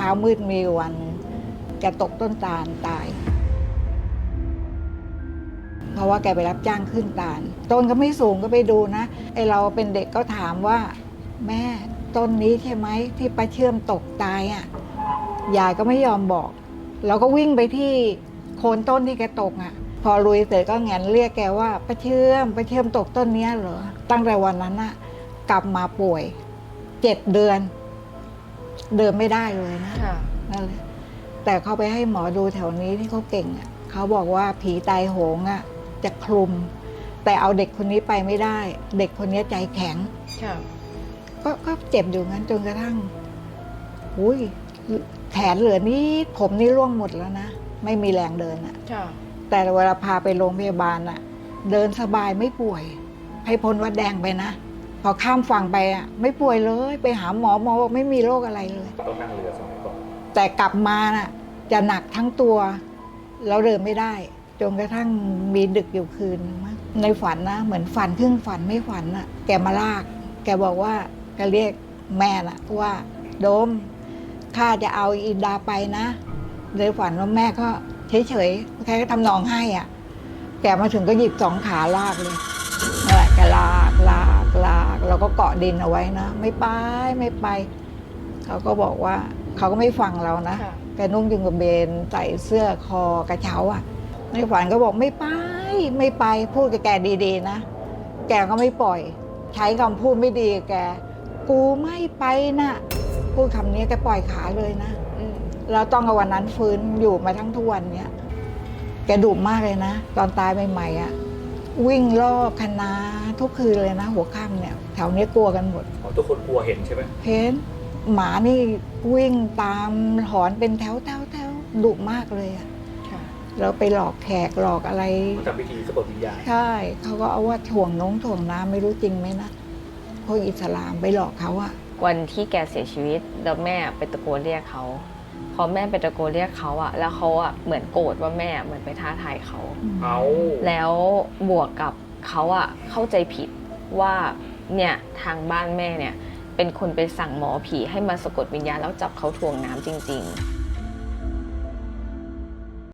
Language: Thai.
ช้ามืดมีวันแกตกต้นตาลตาย เพราะว่าแกไปรับจ้างขึ้นตาล ต้นก็ไม่สูงก็ไปดูนะไอเราเป็นเด็กก็ถามว่า แม่ต้นนี้ใช่ไหมที่ป้าเชื่อมตกตายอะ่ะยายก็ไม่ยอมบอก เราก็วิ่งไปที่โคนต้นที่แกตกอะ่ะ พอลุยเสร็จก็แงนเรียกแกว่าป้าเชื่อมป้าเชื่อมตกต้นเนี้ยเหรอตั้งแต่วันนั้นอะกลับมาป่วยเจ็ดเดือน เดินไม่ได้เลยนะค่ะ นั่นแหละแต่เขาไปให้หมอดูแถวนี้ที่เขาเก่งอะเขาบอกว่าผีตายโหงอะจะคลุม แต่เอาเด็กคนนี้ไปไม่ได้ เด็กคนนี้ใจแข็ง ค่ะ ก็ก็เจ็บอยู่งั้นจนกระทั่งอุ้ยแขนเหลือนี่ผมนี่ร่วงหมดแล้วนะ ไม่มีแรงเดินอะ ค่ะ แต่เวลาพาไปโรงพยาบาลอะ เดินสบายไม่ป่วย ให้พ้นวัดแดงไปนะ พอข้ามฝั่งไปอะไม่ป่วยเลย ไปหาหมอหมอบอกไม่มีโรคอะไรเลย ต้องนั่งเรือสมัยก่อนแต่กลับมาน่ะ จะหนักทั้งตัวแล้วเดินไม่ได้ จนกระทั่งมีดึกอยู่คืนนึงมั้งในฝันนะ เหมือนฝันครึ่งฝันไม่ฝันน่ะ แกมาลาก แกบอกว่าแกเรียกแม่น่ะว่าโดมข้าจะเอาอินดาไปนะในฝันว่าแม่ก็เฉยๆแค่ทำนองให้อะ แกมาถึงก็หยิบสองขาลากเลยนั่นแหละแกลากลาก ลากเราก็เกาะดินเอาไว้นะ ไม่ไปไม่ไป เขาก็บอกว่าเขาก็ไม่ฟังเรานะค่ะแกนุ่งจุงกระเบนใส่เสื้อคอกระเช้าอะ ในฝันก็บอกไม่ไปไม่ไปพูดกับแกดีๆนะ แกก็ไม่ปล่อย ใช้คำพูดไม่ดีกับแก กูไม่ไปนะพูดคำนี้แกปล่อยขาเลยนะ อืมแล้วต้องเอาวันนั้นฟื้นอยู่มาทั้งทุกวันเนี้ยแกดุมากเลยนะ ตอนตายใหม่ๆอะ วิ่งรอบคณะทุกคืนเลยนะ หัวค่ำเนี่ยแถวเนี้ยกลัวกันหมด อ๋อทุกคนกลัวเห็นใช่ไหมเห็นหมานี่วิ่งตามหอนเป็นแถวแถวแถวดุมากเลยอะค่ะเราไปหลอกแขกหลอกอะไรมันทำพิธีสะกดวิญญาณใช่ เขาก็เอาว่าถ่วงน้องถ่วงน้ำไม่รู้จริงไหมนะพวกอิสลามไปหลอกเขาอะวันที่แกเสียชีวิตแล้วแม่ไปตะโกนเรียกเขา พอแม่ไปตะโกนเรียกเขาอะแล้วเขาอะเหมือนโกรธว่าแม่เหมือนไปท้าทายเขา เอาแล้วบวกกับเขาอะเข้าใจผิดว่าเนี่ยทางบ้านแม่เนี่ยเป็นคนไปสั่งหมอผีให้มาสะกดวิญญาณแล้วจับเขาถ่วงน้ำจริง ๆ